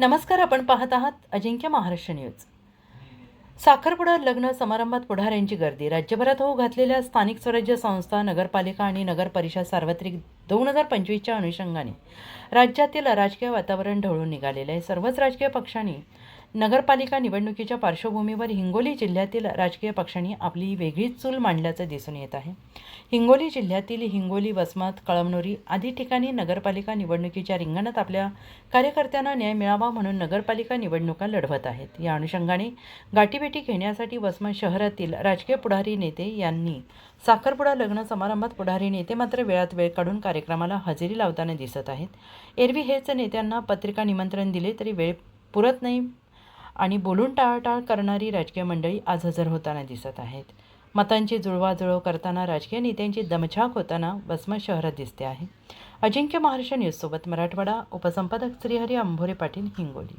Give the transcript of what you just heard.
नमस्कार आपण पाहत आहात अजिंक्य महाराष्ट्र न्यूज. साखरपुडा लग्न समारंभात पुढाऱ्यांची गर्दी. राज्यभरात होऊ घातलेल्या स्थानिक स्वराज्य संस्था नगरपालिका आणि नगर परिषद सार्वत्रिक दोन हजार पंचवीसच्या अनुषंगाने राज्यातील राजकीय वातावरण ढवळून निघालेलं आहे. सर्वच राजकीय पक्षांनी नगरपालिका निवडणुकीच्या पार्श्वभूमीवर हिंगोली जिल्ह्यातील राजकीय पक्षांनी आपली वेगळीच चूल मांडल्याचं दिसून येत आहे. हिंगोली जिल्ह्यातील हिंगोली वसमत कळमनुरी आदी ठिकाणी नगरपालिका निवडणुकीच्या रिंगणात आपल्या कार्यकर्त्यांना न्याय मिळावा म्हणून नगरपालिका निवडणुका लढवत आहेत. या अनुषंगाने गाठीभेटी घेण्यासाठी वसमत शहरातील राजकीय पुढारी नेते यांनी साखरपुडा लग्न समारंभात पुढारी नेते मात्र वेळात वेळ काढून कार्यक्रमाला हजेरी लावताना दिसत आहेत. एरवी हेच नेत्यांना पत्रिका निमंत्रण दिले तरी वेळ पुरत नाही. आणि बोलून टाळाटाळ करणारी राजकीय मंडळी आज हजर होताना दिसत आहेत. मतांची जुळवाजुळव करताना राजकीय नेत्यांची दमछाक होताना वसमत शहरात दिसते आहे. अजिंक्य महाराष्ट्र न्यूजसोबत मराठवाडा उपसंपादक श्रीहरी अंभोरे पाटील हिंगोली.